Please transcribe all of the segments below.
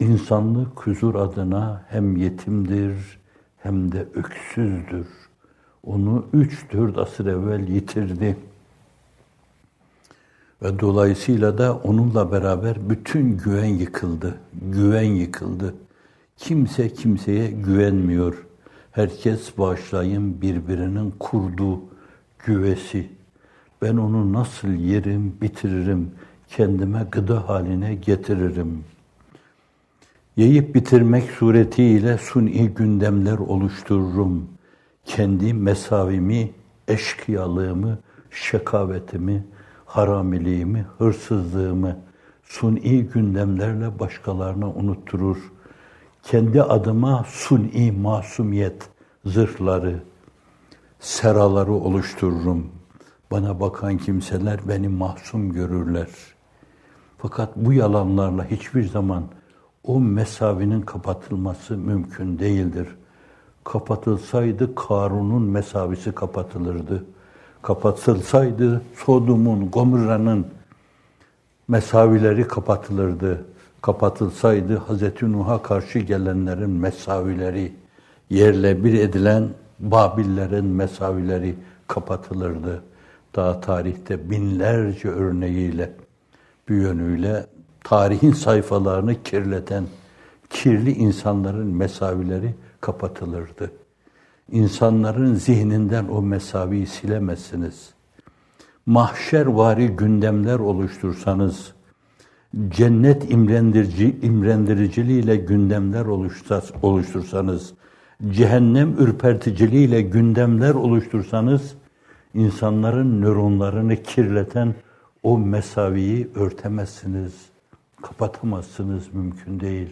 insanlık huzur adına hem yetimdir hem de öksüzdür. Onu üç dört asır evvel yitirdi. Ve dolayısıyla da onunla beraber bütün güven yıkıldı. Güven yıkıldı. Kimse kimseye güvenmiyor. Herkes bağışlayın birbirinin kurduğu güvesi. Ben onu nasıl yerim, bitiririm, kendime gıda haline getiririm. Yiyip bitirmek suretiyle suni gündemler oluştururum. Kendi mesavimi, eşkıyalığımı, şekavetimi, haramiliğimi, hırsızlığımı suni gündemlerle başkalarına unutturur. Kendi adıma suni masumiyet zırhları, seraları oluştururum. Bana bakan kimseler beni masum görürler. Fakat bu yalanlarla hiçbir zaman o mesavinin kapatılması mümkün değildir. Kapatılsaydı Karun'un mesavisi kapatılırdı. Kapatılsaydı Sodom'un, Gomorra'nın mesavileri kapatılırdı. Kapatılsaydı Hz. Nuh'a karşı gelenlerin mesavileri, yerle bir edilen Babillerin mesavileri kapatılırdı. Daha tarihte binlerce örneğiyle, bir yönüyle tarihin sayfalarını kirleten kirli insanların mesavileri kapatılırdı. İnsanların zihninden o mesaviyi silemezsiniz. Mahşer vari gündemler oluştursanız, cennet imrendirici, imrendiriciliğiyle gündemler oluştursanız, cehennem ürperticiliğiyle gündemler oluştursanız, insanların nöronlarını kirleten o mesaviyi örtemezsiniz, kapatamazsınız, mümkün değil.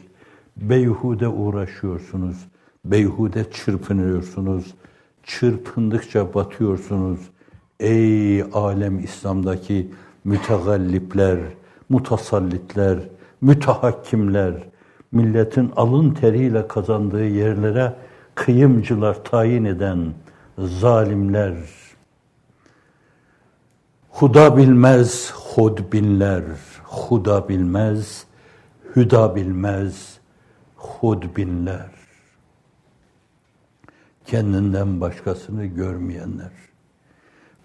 Beyhude uğraşıyorsunuz, beyhude çırpınıyorsunuz, çırpındıkça batıyorsunuz. Ey alem İslam'daki mütegallipler, mutasallitler, mütehakkimler, milletin alın teriyle kazandığı yerlere kıyımcılar tayin eden zalimler, Huda bilmez, hud binler, huda bilmez, hüda bilmez, hud binler. Kendinden başkasını görmeyenler.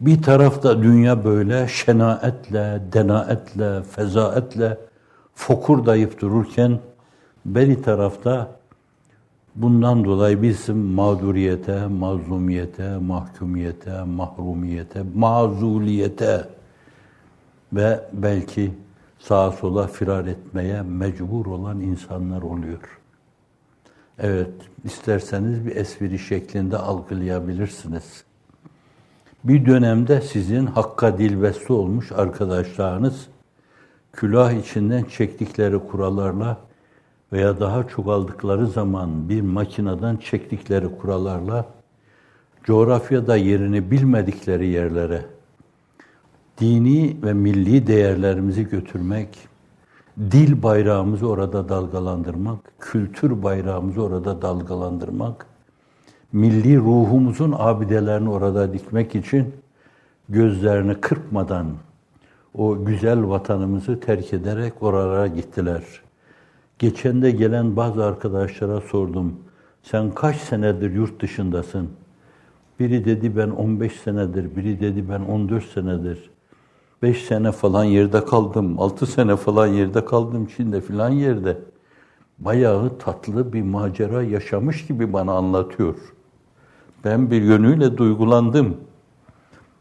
Bir tarafta dünya böyle şenaetle, denaetle, fezaetle fokurdayıp dururken beri tarafta bundan dolayı bizim mağduriyete, mazlumiyete, mahkumiyete, mahrumiyete, mazuliyete ve belki sağa sola firar etmeye mecbur olan insanlar oluyor. Evet, isterseniz bir espri şeklinde algılayabilirsiniz. Bir dönemde sizin hakka dilbeste olmuş arkadaşlarınız külah içinden çektikleri kurallarla veya daha çok aldıkları zaman bir makineden çektikleri kurallarla coğrafyada yerini bilmedikleri yerlere dini ve milli değerlerimizi götürmek, dil bayrağımızı orada dalgalandırmak, kültür bayrağımızı orada dalgalandırmak, milli ruhumuzun abidelerini orada dikmek için gözlerini kırpmadan o güzel vatanımızı terk ederek oralara gittiler. Geçen de gelen bazı arkadaşlara sordum. Sen kaç senedir yurt dışındasın? Biri dedi ben 15 senedir, biri dedi ben 14 senedir. 5 sene falan yerde kaldım, 6 sene falan yerde kaldım, Çin'de filan yerde. Bayağı tatlı bir macera yaşamış gibi bana anlatıyor. Ben bir yönüyle duygulandım.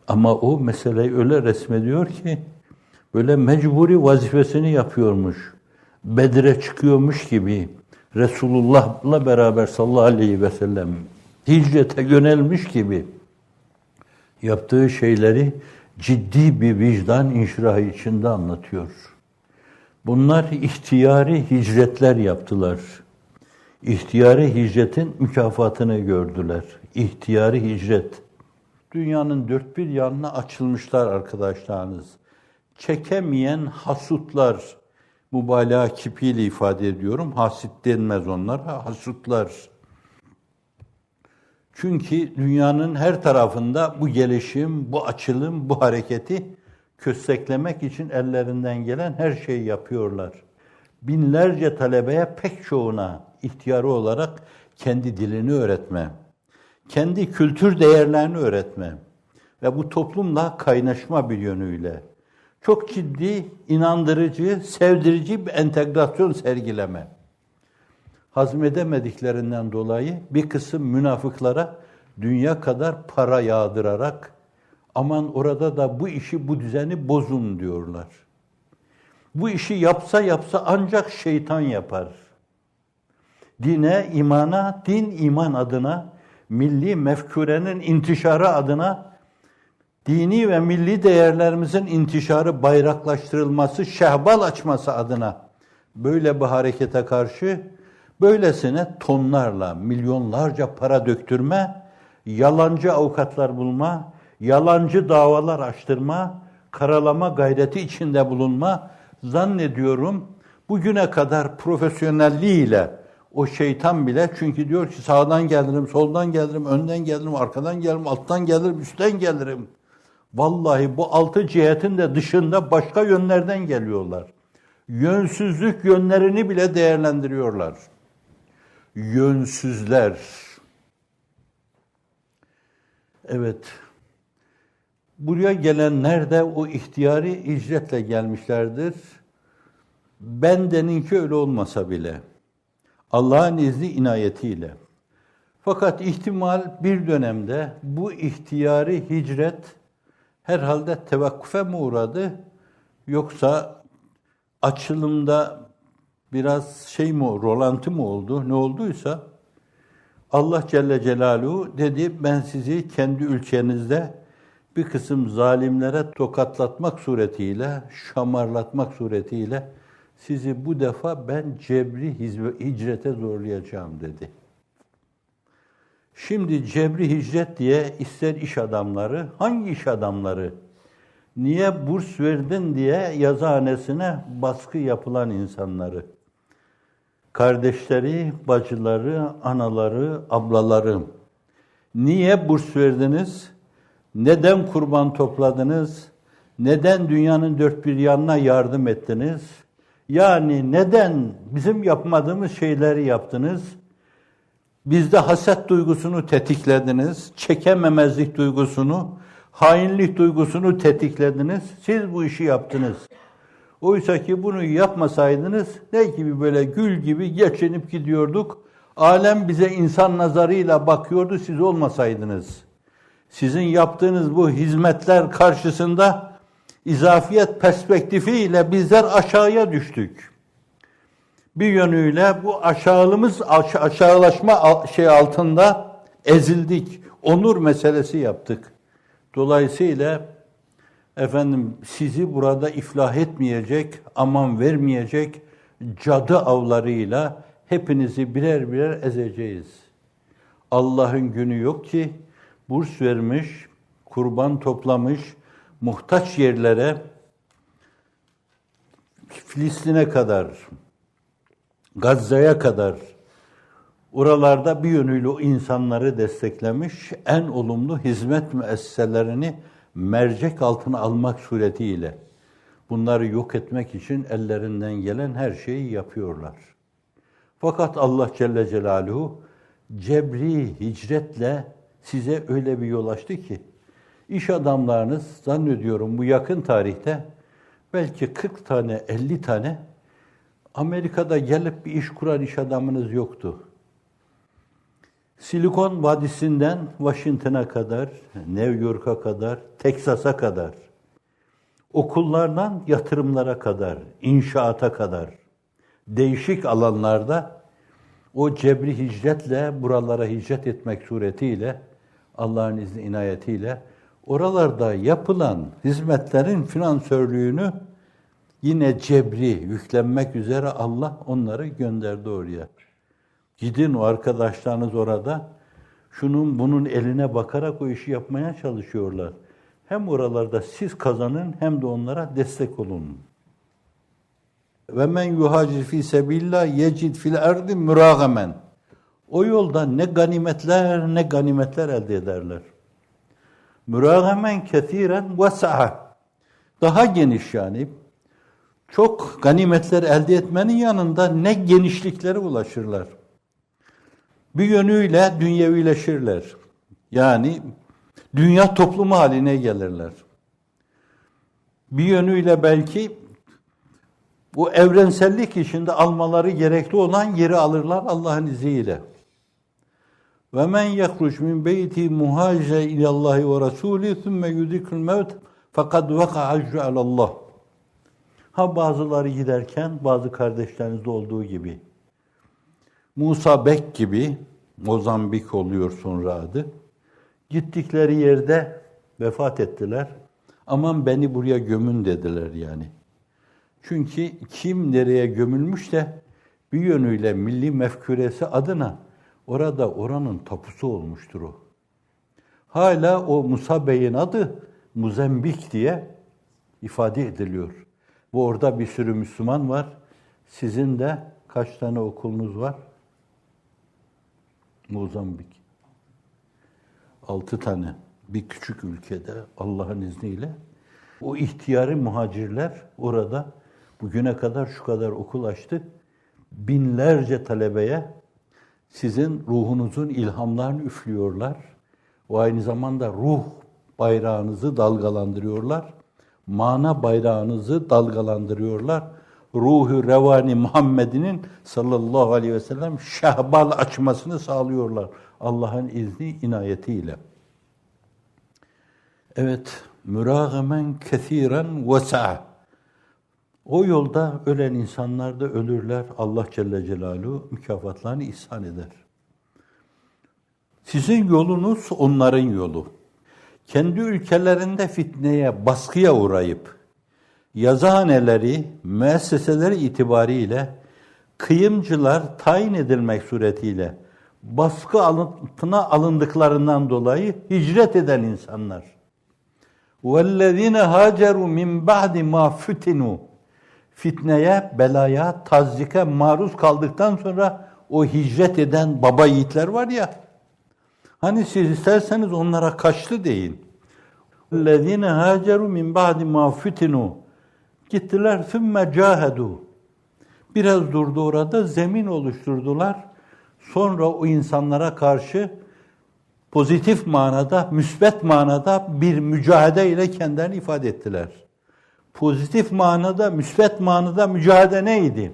Ama o meseleyi öyle resmediyor ki, böyle mecburi vazifesini yapıyormuş. Bedir'e çıkıyormuş gibi Resulullah'la beraber sallallahu aleyhi ve sellem hicrete yönelmiş gibi yaptığı şeyleri ciddi bir vicdan inşirahı içinde anlatıyor. Bunlar ihtiyari hicretler yaptılar. İhtiyari hicretin mükafatını gördüler. İhtiyari hicret. Dünyanın dört bir yanına açılmışlar arkadaşlarınız. Çekemeyen hasutlar, mübalağa kipiyle ifade ediyorum. Hasit denmez onlara, hasutlar. Çünkü dünyanın her tarafında bu gelişim, bu açılım, bu hareketi kösteklemek için ellerinden gelen her şeyi yapıyorlar. binlerce talebeye pek çoğuna ihtiyarı olarak kendi dilini öğretme, kendi kültür değerlerini öğretme ve bu toplumla kaynaşma bir yönüyle çok ciddi, inandırıcı, sevdirici bir entegrasyon sergileme. Hazmedemediklerinden dolayı bir kısım münafıklara dünya kadar para yağdırarak aman orada da bu işi, bu düzeni bozun diyorlar. Bu işi yapsa yapsa ancak şeytan yapar. Dine, imana, din iman adına, milli mefkurenin intişarı adına, dini ve milli değerlerimizin intişarı, bayraklaştırılması, şehbal açması adına böyle bir harekete karşı böylesine tonlarla, milyonlarca para döktürme, yalancı avukatlar bulma, yalancı davalar açtırma, karalama gayreti içinde bulunma, zannediyorum bugüne kadar profesyonelliğiyle o şeytan bile çünkü diyor ki sağdan gelirim, soldan gelirim, önden gelirim, arkadan gelirim, alttan gelirim, üstten gelirim. Vallahi bu altı cihetin de dışında başka yönlerden geliyorlar. Yönsüzlük yönlerini bile değerlendiriyorlar. Yönsüzler. Evet. Buraya gelenler de o ihtiyari icretle gelmişlerdir. Bendeninki öyle olmasa bile. Allah'ın izni inayetiyle. Fakat ihtimal bir dönemde bu ihtiyari hicret herhalde tevakkufe mi uğradı yoksa açılımda biraz şey mi rolantı mı oldu? Ne olduysa? Allah Celle Celaluhu dedi ben sizi kendi ülkenizde bir kısım zalimlere tokatlatmak suretiyle, şamarlatmak suretiyle sizi bu defa ben cebri hicrete zorlayacağım dedi. Şimdi cebri hicret diye ister iş adamları, hangi iş adamları, niye burs verdin diye yazıhanesine baskı yapılan insanları, kardeşleri, bacıları, anaları, ablaları, niye burs verdiniz, neden kurban topladınız, neden dünyanın dört bir yanına yardım ettiniz, yani neden bizim yapmadığımız şeyleri yaptınız, Bizde haset duygusunu tetiklediniz, çekememezlik duygusunu, hainlik duygusunu tetiklediniz. Siz bu işi yaptınız. Oysa ki bunu yapmasaydınız ne gibi böyle gül gibi geçinip gidiyorduk. Alem bize insan nazarıyla bakıyordu siz olmasaydınız. Sizin yaptığınız bu hizmetler karşısında izafiyet perspektifiyle bizler aşağıya düştük bir yönüyle bu aşağılımız aşağılaşma şey altında ezildik. Onur meselesi yaptık. Dolayısıyla efendim sizi burada iflah etmeyecek, aman vermeyecek cadı avlarıyla hepinizi birer birer ezeceğiz. Allah'ın günü yok ki burs vermiş, kurban toplamış, muhtaç yerlere Filistin'e kadar, Gazze'ye kadar oralarda bir yönüyle insanları desteklemiş, en olumlu hizmet müesseselerini mercek altına almak suretiyle bunları yok etmek için ellerinden gelen her şeyi yapıyorlar. Fakat Allah Celle Celaluhu cebri hicretle size öyle bir yol açtı ki iş adamlarınız zannediyorum bu yakın tarihte belki 40 tane 50 tane Amerika'da gelip bir iş kuran iş adamınız yoktu. Silikon Vadisi'nden Washington'a kadar, New York'a kadar, Teksas'a kadar, okullardan yatırımlara kadar, inşaata kadar, değişik alanlarda o cebri hicretle buralara hicret etmek suretiyle, Allah'ın izni inayetiyle oralarda yapılan hizmetlerin finansörlüğünü Yine cebri yüklenmek üzere Allah onları gönderdi oraya. Gidin o arkadaşlarınız orada şunun bunun eline bakarak o işi yapmaya çalışıyorlar. Hem oralarda siz kazanın hem de onlara destek olun. Ve men yuhacir fi sebillah yecid fil erdi müragamen. O yolda ne ganimetler ne ganimetler elde ederler. Müragamen kethiren ve sa'a. Daha geniş yani çok ganimetler elde etmenin yanında ne genişliklere ulaşırlar. Bir yönüyle dünyevileşirler. Yani dünya toplumu haline gelirler. Bir yönüyle belki bu evrensellik içinde almaları gerekli olan yeri alırlar Allah'ın izniyle. Ve men yehruc min beyti muhace ilallahi ve rasuli thumme yudrikul mevt fakat vaka acru alallah. Ha bazıları giderken bazı kardeşlerinizde olduğu gibi Musa Bek gibi Mozambik oluyor sonra adı. Gittikleri yerde vefat ettiler. Aman beni buraya gömün dediler yani. Çünkü kim nereye gömülmüş de bir yönüyle milli mefküresi adına orada oranın tapusu olmuştur o. Hala o Musa Bey'in adı Muzembik diye ifade ediliyor. Bu orada bir sürü Müslüman var. Sizin de kaç tane okulunuz var? Mozambik. Altı tane. Bir küçük ülkede Allah'ın izniyle. O ihtiyari muhacirler orada bugüne kadar şu kadar okul açtı. Binlerce talebeye sizin ruhunuzun ilhamlarını üflüyorlar. O aynı zamanda ruh bayrağınızı dalgalandırıyorlar. Mana bayrağınızı dalgalandırıyorlar. Ruhu revani Muhammed'inin sallallahu aleyhi ve sellem şehbal açmasını sağlıyorlar. Allah'ın izni inayetiyle. Evet, mürâgemen kethiren vesa. O yolda ölen insanlar da ölürler. Allah Celle Celaluhu mükafatlarını ihsan eder. Sizin yolunuz onların yolu. Kendi ülkelerinde fitneye, baskıya uğrayıp yazıhaneleri, müesseseleri itibariyle kıyımcılar tayin edilmek suretiyle baskı altına alındıklarından dolayı hicret eden insanlar. وَالَّذ۪ينَ هَاجَرُوا مِنْ بَعْدِ مَا فُتِنُوا Fitneye, belaya, tazyike maruz kaldıktan sonra o hicret eden baba yiğitler var ya, hani siz isterseniz onlara kaçtı deyin. اَلَّذ۪ينَ هَاجَرُوا مِنْ بَعْدِ مَا فُتِنُوا Gittiler sümme cahedu. Biraz durdu orada zemin oluşturdular. Sonra o insanlara karşı pozitif manada, müsbet manada bir mücadele ile kendilerini ifade ettiler. Pozitif manada, müsbet manada mücadele neydi?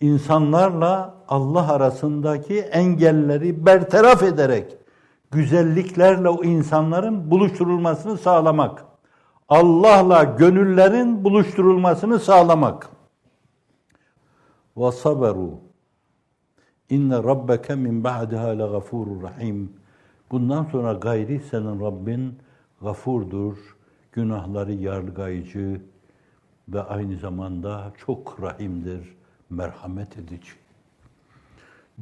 İnsanlarla Allah arasındaki engelleri bertaraf ederek güzelliklerle o insanların buluşturulmasını sağlamak. Allah'la gönüllerin buluşturulmasını sağlamak. Ve saberu. İnne rabbeke min ba'daha legafurur rahim. Bundan sonra gayri senin Rabbin gafurdur, günahları yargayıcı ve aynı zamanda çok rahimdir, merhamet edici.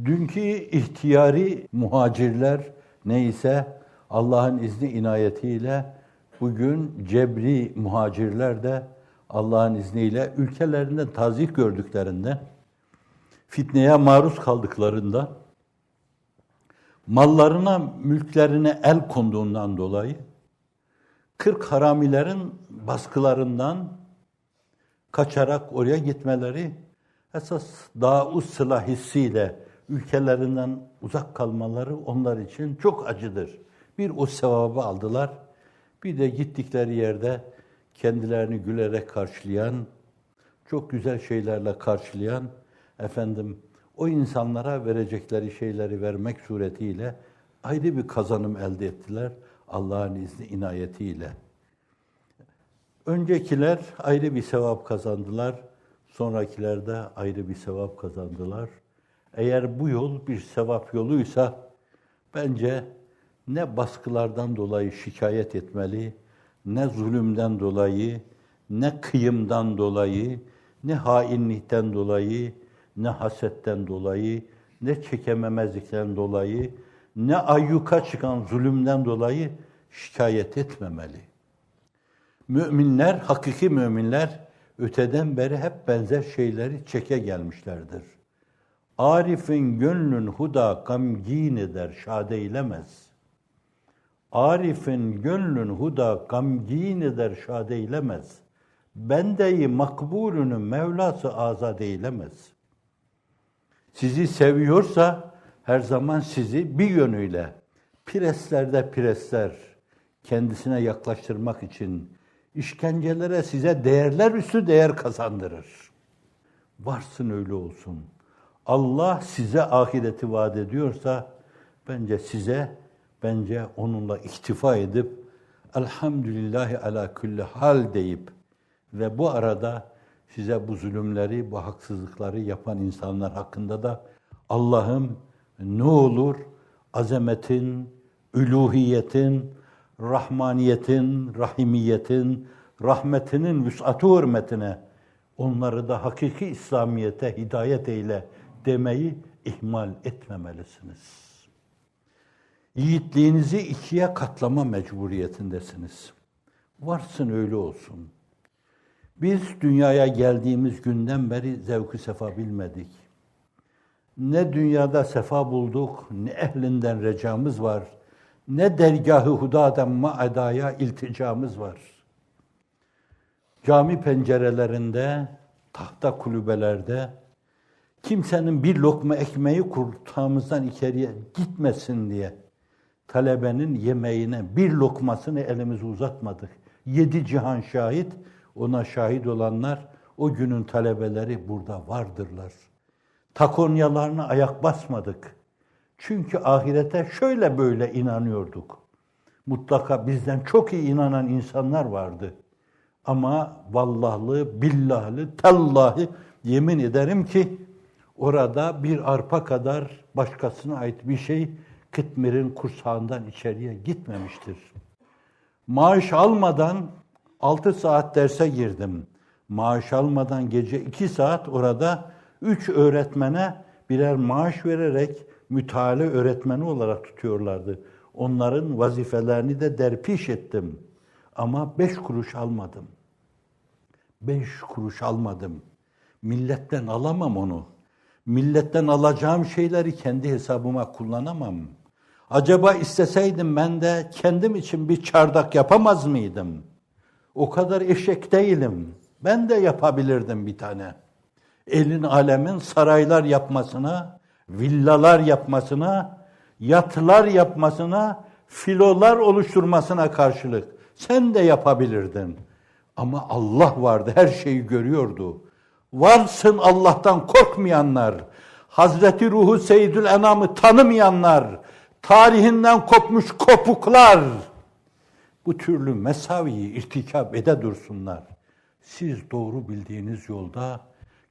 Dünkü ihtiyari muhacirler neyse Allah'ın izni inayetiyle bugün cebri muhacirler de Allah'ın izniyle ülkelerinde tazih gördüklerinde fitneye maruz kaldıklarında mallarına, mülklerine el konduğundan dolayı kırk haramilerin baskılarından kaçarak oraya gitmeleri esas daha sıla hissiyle ülkelerinden uzak kalmaları onlar için çok acıdır. Bir o sevabı aldılar. Bir de gittikleri yerde kendilerini gülerek karşılayan, çok güzel şeylerle karşılayan, efendim o insanlara verecekleri şeyleri vermek suretiyle ayrı bir kazanım elde ettiler Allah'ın izni inayetiyle. Öncekiler ayrı bir sevap kazandılar, sonrakiler de ayrı bir sevap kazandılar. Eğer bu yol bir sevap yoluysa bence ne baskılardan dolayı şikayet etmeli, ne zulümden dolayı, ne kıyımdan dolayı, ne hainlikten dolayı, ne hasetten dolayı, ne çekememezlikten dolayı, ne ayyuka çıkan zulümden dolayı şikayet etmemeli. Müminler, hakiki müminler öteden beri hep benzer şeyleri çeke gelmişlerdir. Arif'in gönlün huda gamgin eder, şad eylemez. Arif'in gönlün huda gamgin eder, şad eylemez. bendeyi makbulünün Mevlası azat eylemez. Sizi seviyorsa her zaman sizi bir yönüyle preslerde presler kendisine yaklaştırmak için işkencelere size değerler üstü değer kazandırır. Varsın öyle olsun. Allah size ahireti vaat ediyorsa bence size bence onunla iktifa edip elhamdülillahi ala külli hal deyip ve bu arada size bu zulümleri, bu haksızlıkları yapan insanlar hakkında da Allah'ım ne olur azametin, üluhiyetin, rahmaniyetin, rahimiyetin, rahmetinin vüsatı hürmetine onları da hakiki İslamiyete hidayet eyle demeyi ihmal etmemelisiniz. Yiğitliğinizi ikiye katlama mecburiyetindesiniz. Varsın öyle olsun. Biz dünyaya geldiğimiz günden beri zevk-ı sefa bilmedik. Ne dünyada sefa bulduk, ne ehlinden recamız var, ne dergahı hudadan maadaya ilticamız var. Cami pencerelerinde, tahta kulübelerde kimsenin bir lokma ekmeği kurtağımızdan içeriye gitmesin diye talebenin yemeğine bir lokmasını elimizi uzatmadık. Yedi cihan şahit, ona şahit olanlar o günün talebeleri burada vardırlar. Takonyalarına ayak basmadık. Çünkü ahirete şöyle böyle inanıyorduk. Mutlaka bizden çok iyi inanan insanlar vardı. Ama vallahlı, billahlı, tallahi yemin ederim ki orada bir arpa kadar başkasına ait bir şey Kıtmir'in kursağından içeriye gitmemiştir. Maaş almadan 6 saat derse girdim. Maaş almadan gece 2 saat orada 3 öğretmene birer maaş vererek müteala öğretmeni olarak tutuyorlardı. Onların vazifelerini de derpiş ettim. Ama beş kuruş almadım. Beş kuruş almadım. Milletten alamam onu. Milletten alacağım şeyleri kendi hesabıma kullanamam. Acaba isteseydim ben de kendim için bir çardak yapamaz mıydım? O kadar eşek değilim. Ben de yapabilirdim bir tane. Elin alemin saraylar yapmasına, villalar yapmasına, yatlar yapmasına, filolar oluşturmasına karşılık sen de yapabilirdin. Ama Allah vardı, her şeyi görüyordu. Varsın Allah'tan korkmayanlar, Hazreti Ruhu Seyyidül Enam'ı tanımayanlar, tarihinden kopmuş kopuklar, bu türlü mesaviyi irtikap ede dursunlar. Siz doğru bildiğiniz yolda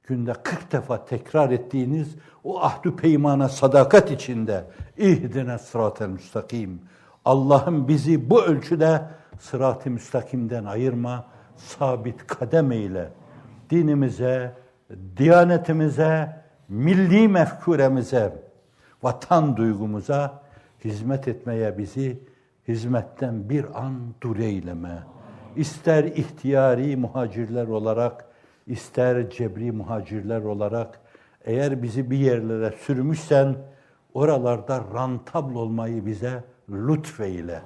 günde 40 defa tekrar ettiğiniz o ahdü peymana sadakat içinde ihdine sıratel müstakim. Allah'ım bizi bu ölçüde sırat-ı müstakimden ayırma, sabit kadem eyle. Dinimize, diyanetimize, milli mefkuremize, vatan duygumuza hizmet etmeye bizi hizmetten bir an dur eyleme. İster ihtiyari muhacirler olarak, ister cebri muhacirler olarak eğer bizi bir yerlere sürmüşsen oralarda rantabl olmayı bize lütfeyle.